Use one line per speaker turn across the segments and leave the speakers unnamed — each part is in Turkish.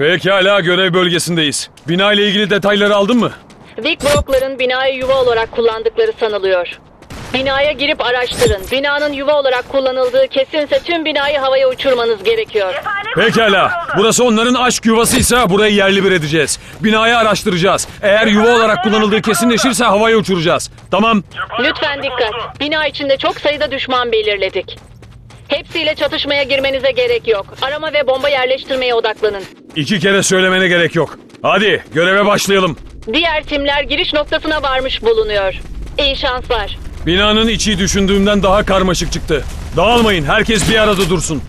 Pekala görev bölgesindeyiz. Bina ile ilgili detayları aldın mı?
Vic Brock'ların binayı yuva olarak kullandıkları sanılıyor. Binaya girip araştırın. Binanın yuva olarak kullanıldığı kesinse tüm binayı havaya uçurmanız gerekiyor.
Pekala. Burası onların aşk yuvasıysa burayı yerli bir edeceğiz. Binayı araştıracağız. Eğer yuva olarak kullanıldığı kesinleşirse havaya uçuracağız. Tamam.
Lütfen dikkat. Bina içinde çok sayıda düşman belirledik. Hepsiyle çatışmaya girmenize gerek yok. Arama ve bomba yerleştirmeye odaklanın.
İki kere söylemene gerek yok. Hadi göreve başlayalım.
Diğer timler giriş noktasına varmış bulunuyor. İyi şanslar.
Binanın içi düşündüğümden daha karmaşık çıktı. Dağılmayın. Herkes bir arada dursun.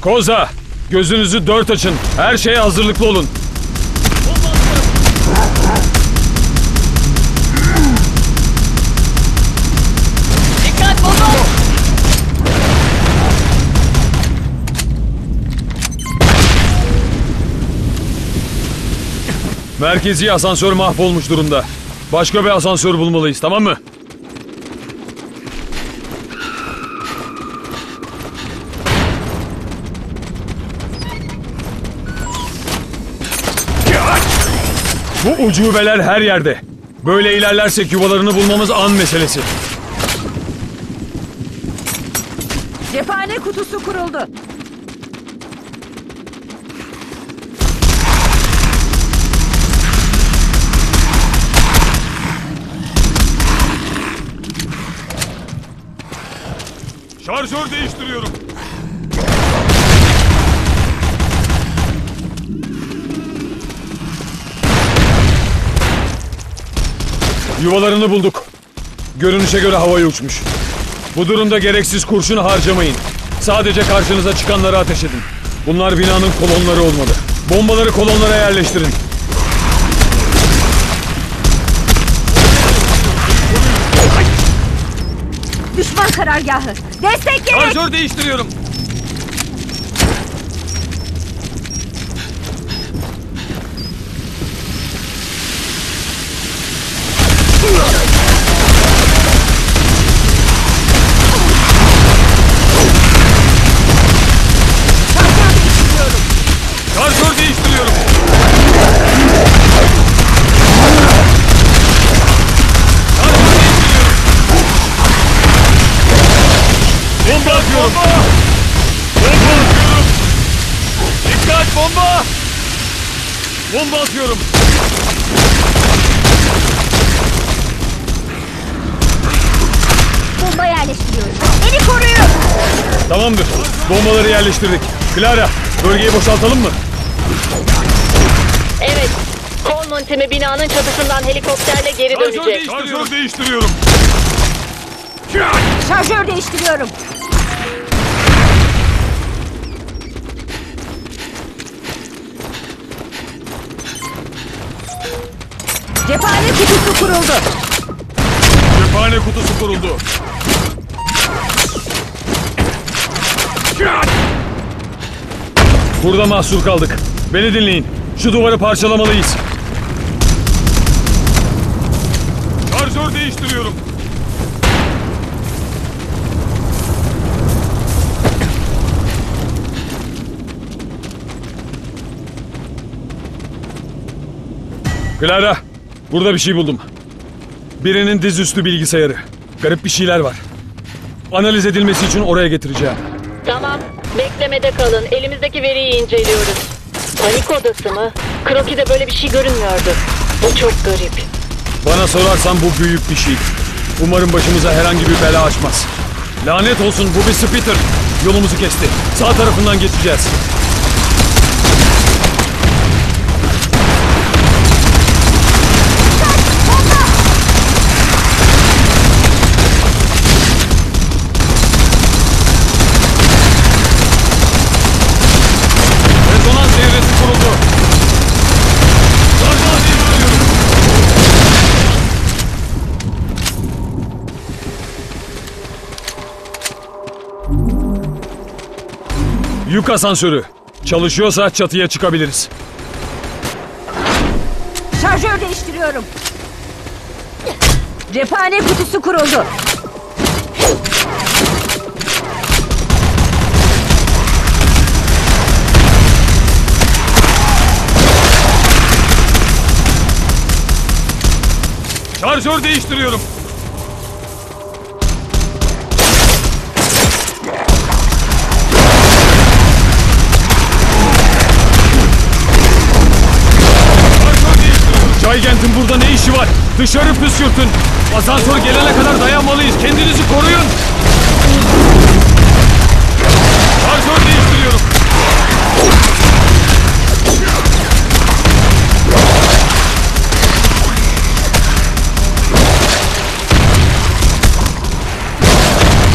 Koza, gözünüzü dört açın. Her şeye hazırlıklı olun. Merkezi asansör mahvolmuş durumda. Başka bir asansör bulmalıyız, tamam mı? Bu ucubeler her yerde. Böyle ilerlersek yuvalarını bulmamız an meselesi.
Cephane kutusu kuruldu.
Şarjör değiştiriyorum. Yuvalarını bulduk. Görünüşe göre havaya uçmuş. Bu durumda gereksiz kurşun harcamayın. Sadece karşınıza çıkanları ateş edin. Bunlar binanın kolonları olmalı. Bombaları kolonlara yerleştirin.
Düşman karargahı. Destek gerek.
Şarjör değiştiriyorum. Bomba atıyorum. Bomba
yerleştiriyorum. Beni koruyun.
Tamamdır. Bombaları yerleştirdik. Clara, bölgeyi boşaltalım mı?
Evet. Coleman timi binanın çatısından helikopterle geri dönecek.
Şarjör değiştiriyorum.
Şarjör değiştiriyorum. Cephane kutusu kuruldu.
Cephane kutusu kuruldu. Burada mahsur kaldık. Beni dinleyin. Şu duvarı parçalamalıyız. Şarjör değiştiriyorum. Clara, burada bir şey buldum. Birinin dizüstü bilgisayarı. Garip bir şeyler var. Analiz edilmesi için oraya getireceğim.
Tamam. Beklemede kalın. Elimizdeki veriyi inceliyoruz. Panik odası mı? Kroki'de böyle bir şey görünmüyordu. Bu çok garip.
Bana sorarsan bu büyük bir şey. Umarım başımıza herhangi bir bela açmaz. Lanet olsun bu bir spitter. Yolumuzu kesti. Sağ tarafından geçeceğiz. Yük asansörü. Çalışıyorsa çatıya çıkabiliriz.
Şarjör değiştiriyorum. Cephane kutusu kuruldu.
Şarjör değiştiriyorum. Dışarı püskürtün. Asansör gelene kadar dayanmalıyız. Kendinizi koruyun. Şarjör değiştiriyorum.